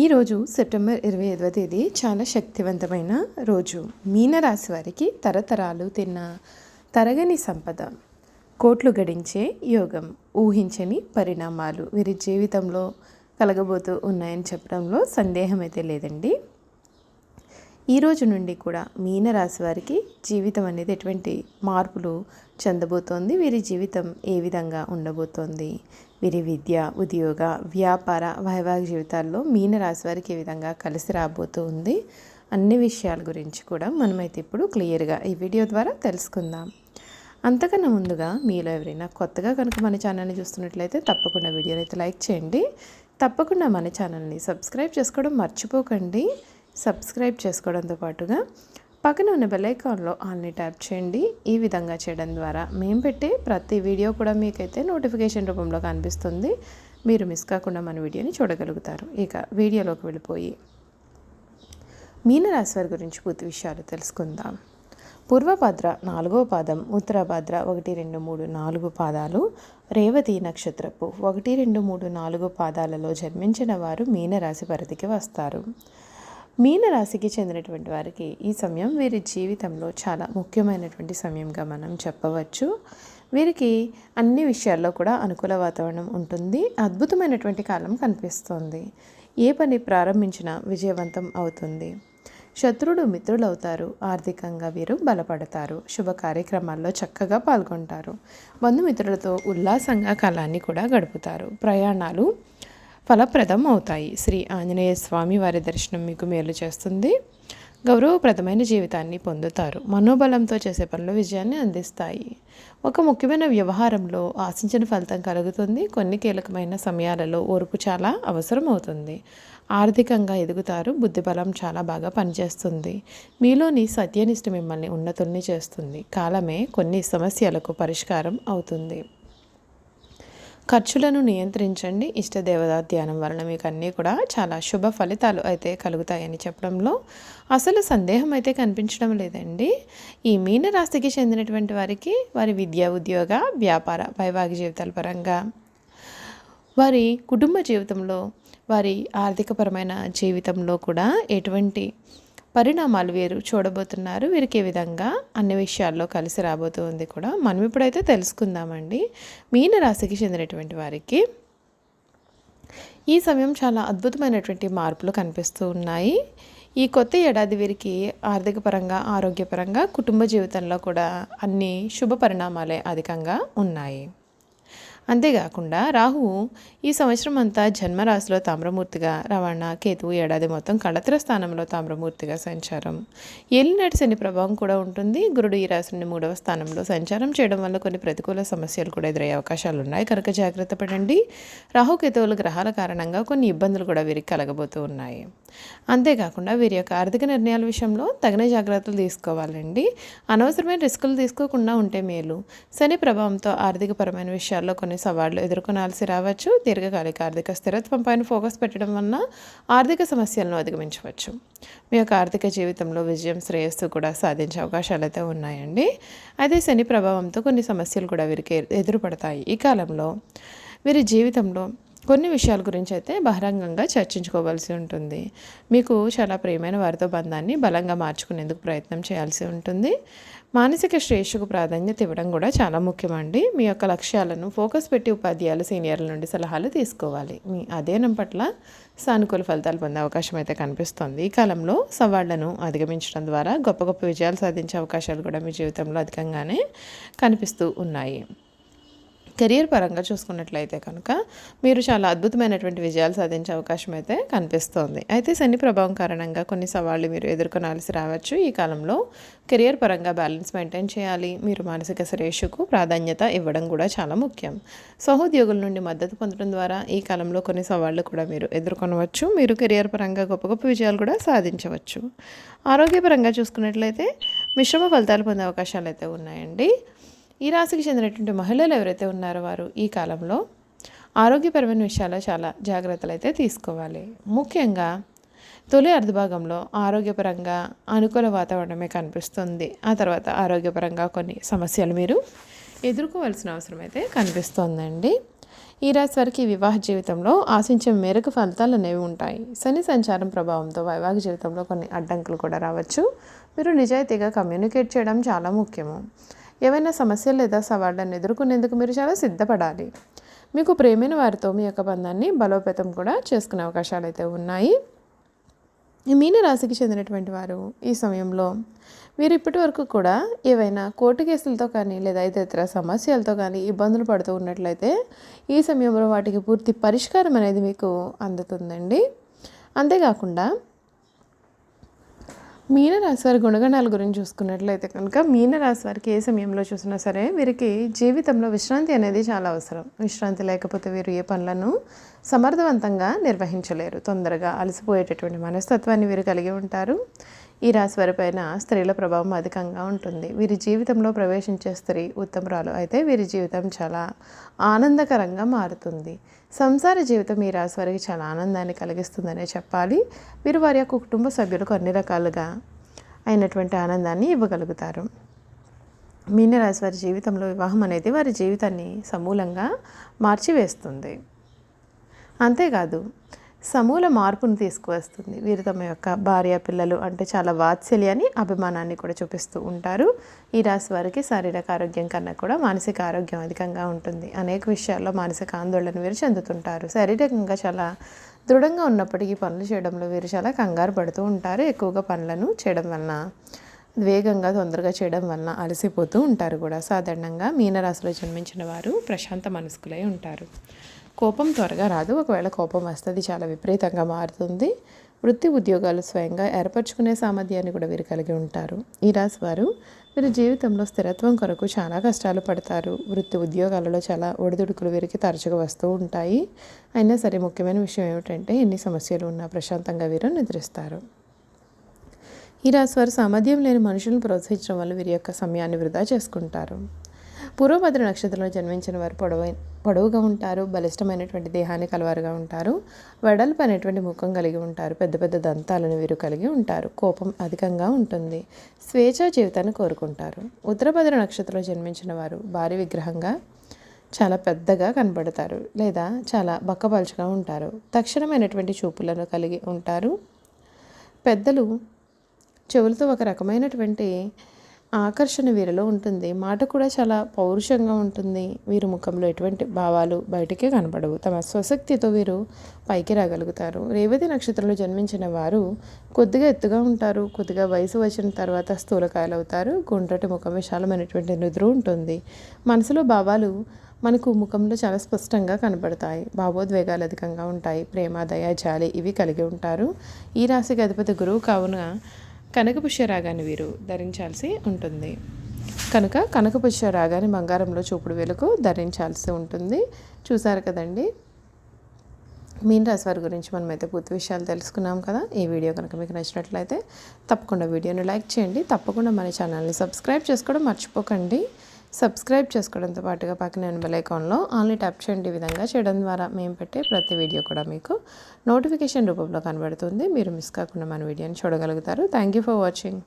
ఈరోజు సెప్టెంబర్ ఇరవై ఐదవ తేదీ చాలా శక్తివంతమైన రోజు. మీనరాశి వారికి తరతరాలు తిన్న తరగని సంపద కోట్లు గడించే యోగం ఊహించని పరిణామాలు వీరి జీవితంలో కలగబోతూ ఉన్నాయని చెప్పడంలో సందేహం అయితే లేదండి. ఈ రోజు నుండి కూడా మీనరాశి వారికి జీవితం అనేది ఎటువంటి మార్పులు చెందబోతోంది? వీరి జీవితం ఏ విధంగా ఉండబోతోంది? వీరి విద్య ఉద్యోగ వ్యాపార వైవాహిక జీవితాల్లో మీనరాశి వారికి ఏ విధంగా కలిసి రాబోతుంది? అన్ని విషయాల గురించి కూడా మనమైతే ఇప్పుడు క్లియర్గా ఈ వీడియో ద్వారా తెలుసుకుందాం. అంతకన్నా ముందుగా మీలో ఎవరైనా కొత్తగా కనుక మన ఛానల్ని చూస్తున్నట్లయితే తప్పకుండా వీడియోని అయితే లైక్ చేయండి. తప్పకుండా మన ఛానల్ని సబ్స్క్రైబ్ చేసుకోవడం మర్చిపోకండి. సబ్స్క్రైబ్ చేసుకోవడంతో పాటుగా పక్కన ఉన్న బెల్లైకాన్లో ఆల్ని ట్యాప్ చేయండి. ఈ విధంగా చేయడం ద్వారా మేము పెట్టే ప్రతి వీడియో కూడా మీకైతే నోటిఫికేషన్ రూపంలో కనిపిస్తుంది. మీరు మిస్ కాకుండా మన వీడియోని చూడగలుగుతారు. ఇక వీడియోలోకి వెళ్ళిపోయి మీనరాశి వారి గురించి పూర్తి విషయాలు తెలుసుకుందాం. పూర్వభద్ర నాలుగవ పాదం ఉత్తరభద్ర ఒకటి రెండు మూడు నాలుగు పాదాలు రేవతి నక్షత్రపు ఒకటి రెండు మూడు నాలుగు పాదాలలో జన్మించిన వారు మీనరాశి పరిధికి వస్తారు. మీనరాశికి చెందినటువంటి వారికి ఈ సమయం వీరి జీవితంలో చాలా ముఖ్యమైనటువంటి సమయంగా మనం చెప్పవచ్చు. వీరికి అన్ని విషయాల్లో కూడా అనుకూల వాతావరణం ఉంటుంది. అద్భుతమైనటువంటి కాలం కనిపిస్తుంది. ఏ పని ప్రారంభించినా విజయవంతం అవుతుంది. శత్రుడు మిత్రులు అవుతారు ఆర్థికంగా వీరు బలపడతారు. శుభ కార్యక్రమాల్లో చక్కగా పాల్గొంటారు. బంధుమిత్రులతో ఉల్లాసంగా కాలాన్ని కూడా గడుపుతారు. ప్రయాణాలు ఫలప్రదం అవుతాయి. శ్రీ ఆంజనేయ స్వామి వారి దర్శనం మీకు మేలు చేస్తుంది. గౌరవప్రదమైన జీవితాన్ని పొందుతారు. మనోబలంతో చేసే పనులు విజయాన్ని అందిస్తాయి. ఒక ముఖ్యమైన వ్యవహారంలో ఆశించిన ఫలితం కలుగుతుంది. కొన్ని కీలకమైన సమయాలలో ఓర్పు చాలా అవసరం అవుతుంది ఆర్థికంగా ఎదుగుతారు. బుద్ధిబలం చాలా బాగా పనిచేస్తుంది. మీలోని సత్యనిష్ట మిమ్మల్ని ఉన్నతుల్ని చేస్తుంది. కాలమే కొన్ని సమస్యలకు పరిష్కారం అవుతుంది. ఖర్చులను నియంత్రించండి. ఇష్టదేవత ధ్యానం వలన మీకు అన్నీ కూడా చాలా శుభ ఫలితాలు అయితే కలుగుతాయని చెప్పడంలో అసలు సందేహం అయితే కనిపించడం లేదండి. ఈ మీనరాశికి చెందినటువంటి వారికి వారి విద్య ఉద్యోగ వ్యాపార వైవాహిక జీవితాల పరంగా వారి కుటుంబ జీవితంలో వారి ఆర్థికపరమైన జీవితంలో కూడా ఎటువంటి పరిణామాలు వీరు చూడబోతున్నారు. వీరికి ఏ విధంగా అన్ని విషయాల్లో కలిసి రాబోతుంది కూడా మనం ఇప్పుడైతే తెలుసుకుందామండి. మీన రాశికి చెందినటువంటి వారికి ఈ సమయం చాలా అద్భుతమైనటువంటి మార్పులు కనిపిస్తూ ఉన్నాయి. ఈ కొత్త ఏడాది వీరికి ఆర్థిక పరంగా ఆరోగ్యపరంగా కుటుంబ జీవితంలో కూడా అన్ని శుభ పరిణామాలే అధికంగా ఉన్నాయి. అంతేకాకుండా రాహువు ఈ సంవత్సరం అంతా జన్మరాశిలో తామ్రమూర్తిగా రవాణా కేతువు ఏడాది మొత్తం కళత్ర స్థానంలో తామ్రమూర్తిగా సంచారం. ఏలినాటి శని ప్రభావం కూడా ఉంటుంది. గురుడు ఈ రాశి నుండి మూడవ స్థానంలో సంచారం చేయడం వల్ల కొన్ని ప్రతికూల సమస్యలు కూడా ఎదురయ్యే అవకాశాలు ఉన్నాయి. కనుక జాగ్రత్త పడండి. రాహుకేతువుల గ్రహాల కారణంగా కొన్ని ఇబ్బందులు కూడా వీరికి కలగబోతూ ఉన్నాయి. అంతేకాకుండా వీరి యొక్క ఆర్థిక నిర్ణయాల విషయంలో తగిన జాగ్రత్తలు తీసుకోవాలండి. అనవసరమైన రిస్కులు తీసుకోకుండా ఉంటే మేలు. శని ప్రభావంతో ఆర్థికపరమైన విషయాల్లో కొన్ని సవాళ్ళు ఎదుర్కొనాల్సి రావచ్చు. దీర్ఘకాలిక ఆర్థిక స్థిరత్వం పైన ఫోకస్ పెట్టడం వలన ఆర్థిక సమస్యలను అధిగమించవచ్చు. మీ యొక్క ఆర్థిక జీవితంలో విజయం శ్రేయస్సు కూడా సాధించే అవకాశాలు అయితే ఉన్నాయండి. అయితే శని ప్రభావంతో కొన్ని సమస్యలు కూడా వీరికి ఎదురుపడతాయి. ఈ కాలంలో వీరి జీవితంలో కొన్ని విషయాల గురించి అయితే బహిరంగంగా చర్చించుకోవాల్సి ఉంటుంది. మీకు చాలా ప్రియమైన వారితో బంధాన్ని బలంగా మార్చుకునేందుకు ప్రయత్నం చేయాల్సి ఉంటుంది. మానసిక శ్రేష్ఠకు ప్రాధాన్యత ఇవ్వడం కూడా చాలా ముఖ్యమండి. మీ యొక్క లక్ష్యాలను ఫోకస్ పెట్టి ఉపాధ్యాయులు సీనియర్ల నుండి సలహాలు తీసుకోవాలి. మీ అధ్యయనం పట్ల సానుకూల ఫలితాలు పొందే అవకాశం అయితే కనిపిస్తుంది. ఈ కాలంలో సవాళ్ళను అధిగమించడం ద్వారా గొప్ప గొప్ప విజయాలు సాధించే అవకాశాలు కూడా మీ జీవితంలో అధికంగానే కనిపిస్తూ ఉన్నాయి. కెరియర్ పరంగా చూసుకున్నట్లయితే కనుక మీరు చాలా అద్భుతమైనటువంటి విజయాలు సాధించే అవకాశం అయితే కనిపిస్తోంది. అయితే శని ప్రభావం కారణంగా కొన్ని సవాళ్ళు మీరు ఎదుర్కొనాల్సి రావచ్చు. ఈ కాలంలో కెరియర్ పరంగా బ్యాలెన్స్ మెయింటైన్ చేయాలి. మీరు మానసిక శ్రేషకు ప్రాధాన్యత ఇవ్వడం కూడా చాలా ముఖ్యం. సహోద్యోగుల నుండి మద్దతు పొందడం ద్వారా ఈ కాలంలో కొన్ని సవాళ్ళు కూడా మీరు ఎదుర్కొనవచ్చు. మీరు కెరియర్ పరంగా గొప్ప గొప్ప విజయాలు కూడా సాధించవచ్చు. ఆరోగ్యపరంగా చూసుకున్నట్లయితే మిశ్రమ ఫలితాలు పొందే అవకాశాలు అయితే ఉన్నాయండి. ఈ రాశికి చెందినటువంటి మహిళలు ఎవరైతే ఉన్నారో వారు ఈ కాలంలో ఆరోగ్యపరమైన విషయాల్లో చాలా జాగ్రత్తలు అయితే తీసుకోవాలి. ముఖ్యంగా తొలి అర్ధభాగంలో ఆరోగ్యపరంగా అనుకూల వాతావరణమే కనిపిస్తుంది. ఆ తర్వాత ఆరోగ్యపరంగా కొన్ని సమస్యలు మీరు ఎదుర్కోవాల్సిన అవసరం అయితే కనిపిస్తోందండి. ఈ రాశి వారికి వివాహ జీవితంలో ఆశించే మేరకు ఫలితాలు అనేవి ఉంటాయి. శని సంచారం ప్రభావంతో వైవాహిక జీవితంలో కొన్ని అడ్డంకులు కూడా రావచ్చు. మీరు నిజాయితీగా కమ్యూనికేట్ చేయడం చాలా ముఖ్యము. ఏవైనా సమస్యలు లేదా సవాళ్ళను ఎదుర్కొనేందుకు మీరు చాలా సిద్ధపడాలి. మీకు ప్రేమైన వారితో మీ యొక్క బంధాన్ని బలోపేతం కూడా చేసుకునే అవకాశాలు అయితే ఉన్నాయి. మీనరాశికి మీన రాశికి చెందినటువంటి వారు ఈ సమయంలో వీరు ఇప్పటి వరకు కూడా ఏవైనా కోర్టు కేసులతో కానీ లేదా ఇతర సమస్యలతో కానీ ఇబ్బందులు పడుతూ ఉన్నట్లయితే ఈ సమయంలో వాటికి పూర్తి పరిష్కారం అనేది మీకు అందుతుందండి. అంతేకాకుండా మీనరాశి వారి గుణగణాల గురించి చూసుకున్నట్లయితే కనుక మీనరాశి వారికి ఏ సమయంలో చూసినా సరే వీరికి జీవితంలో విశ్రాంతి అనేది చాలా అవసరం. విశ్రాంతి లేకపోతే వీరు ఏ పనులను సమర్థవంతంగా నిర్వహించలేరు. తొందరగా అలసిపోయేటటువంటి మనస్తత్వాన్ని వీరు కలిగి ఉంటారు. ఈ రాశి వారిపైన స్త్రీల ప్రభావం అధికంగా ఉంటుంది. వీరి జీవితంలో ప్రవేశించే స్త్రీ ఉత్తమరాలు అయితే వీరి జీవితం చాలా ఆనందకరంగా మారుతుంది. సంసార జీవితం ఈ రాశి వారికి చాలా ఆనందాన్ని కలిగిస్తుందనే చెప్పాలి. వీరు వారి యొక్క కుటుంబ సభ్యులకు అన్ని రకాలుగా అయినటువంటి ఆనందాన్ని ఇవ్వగలుగుతారు. మీనరాశి వారి జీవితంలో వివాహం అనేది వారి జీవితాన్ని సమూలంగా మార్చివేస్తుంది. అంతేకాదు సమూల మార్పును తీసుకువస్తుంది. వీరు తమ యొక్క భార్య పిల్లలు అంటే చాలా వాత్సల్యాన్ని అభిమానాన్ని కూడా చూపిస్తూ ఉంటారు. ఈ రాశి వారికి శారీరక ఆరోగ్యం కన్నా కూడా మానసిక ఆరోగ్యం అధికంగా ఉంటుంది. అనేక విషయాల్లో మానసిక ఆందోళన వీరు చెందుతుంటారు. శారీరకంగా చాలా దృఢంగా ఉన్నప్పటికీ పనులు చేయడంలో వీరు చాలా కంగారు పడుతూ ఉంటారు. ఎక్కువగా పనులను చేయడం వలన వేగంగా తొందరగా చేయడం వలన అలసిపోతూ ఉంటారు కూడా. సాధారణంగా మీనరాశిలో జన్మించిన వారు ప్రశాంత మనస్కులై ఉంటారు. కోపం త్వరగా రాదు. ఒకవేళ కోపం వస్తుంది చాలా విపరీతంగా మారుతుంది. వృత్తి ఉద్యోగాలు స్వయంగా ఏర్పరచుకునే సామర్థ్యాన్ని కూడా వీరు కలిగి ఉంటారు. ఈ రాశి వారు వీరి జీవితంలో స్థిరత్వం కొరకు చాలా కష్టాలు పడతారు. వృత్తి ఉద్యోగాలలో చాలా ఒడిదుడుకులు వీరికి తరచుగా వస్తూ ఉంటాయి. అయినా సరే ముఖ్యమైన విషయం ఏమిటంటే ఎన్ని సమస్యలు ఉన్నా ప్రశాంతంగా వీరు నిద్రిస్తారు. ఈ రాశి వారు సామర్థ్యం లేని మనుషులను ప్రోత్సహించడం వల్ల వీరి యొక్క సమయాన్ని వృధా చేసుకుంటారు. పూర్వభద్ర నక్షత్రంలో జన్మించిన వారు పొడవై పొడవుగా ఉంటారు బలిష్టమైనటువంటి దేహాన్ని కలవారుగా ఉంటారు వెడల్పు అనేటువంటి ముఖం కలిగి ఉంటారు పెద్ద పెద్ద దంతాలను వీరు కలిగి ఉంటారు కోపం అధికంగా ఉంటుంది స్వేచ్ఛ జీవితాన్ని కోరుకుంటారు. ఉత్తరభద్ర నక్షత్రంలో జన్మించిన వారు భారీ విగ్రహంగా చాలా పెద్దగా కనబడతారు లేదా చాలా బక్కపలుచగా ఉంటారు. తక్షణమైనటువంటి చూపులను కలిగి ఉంటారు. పెద్దలు చెవులతో ఒక రకమైనటువంటి ఆకర్షణ వీరిలో ఉంటుంది. మాట కూడా చాలా పౌరుషంగా ఉంటుంది. వీరి ముఖంలో ఎటువంటి భావాలు బయటకే కనపడవు. తమ స్వశక్తితో వీరు పైకి రాగలుగుతారు. రేవతి నక్షత్రంలో జన్మించిన వారు కొద్దిగా ఎత్తుగా ఉంటారు. కొద్దిగా వయసు వచ్చిన తర్వాత స్థూలకాయలు అవుతారు గుండ్రటి ముఖం విశాలమైనటువంటి నిద్ర ఉంటుంది. మనసులో భావాలు మనకు ముఖంలో చాలా స్పష్టంగా కనబడతాయి భావోద్వేగాలు అధికంగా ఉంటాయి. ప్రేమ దయ జాలి ఇవి కలిగి ఉంటారు. ఈ రాశికి అధిపతి గురువు కావున కనకపుష్య రాగాన్ని వీరు ధరించాల్సి ఉంటుంది. కనుక కనకపుష్య రాగాన్ని బంగారంలో చూపుడు వేలకు ధరించాల్సి ఉంటుంది. చూసారు కదండి? మీన్ రాశి వారి గురించి మనమైతే పూర్తి విషయాలు తెలుసుకున్నాం కదా. ఈ వీడియో కనుక మీకు నచ్చినట్లయితే తప్పకుండా వీడియోని లైక్ చేయండి. తప్పకుండా మన ఛానల్ని సబ్స్క్రైబ్ చేసుకోవడం మర్చిపోకండి. సబ్స్క్రైబ్ చేసుకోవడంతో పాటుగా పక్కన బెల్ ఐకాన్లో ఆన్లీ ట్యాప్ చేయండి విధంగా చేయడం ద్వారా మేము పెట్టే ప్రతి వీడియో కూడా మీకు నోటిఫికేషన్ రూపంలో కనబడుతుంది. మీరు మిస్ కాకుండా మన వీడియోని చూడగలుగుతారు. Thank you for watching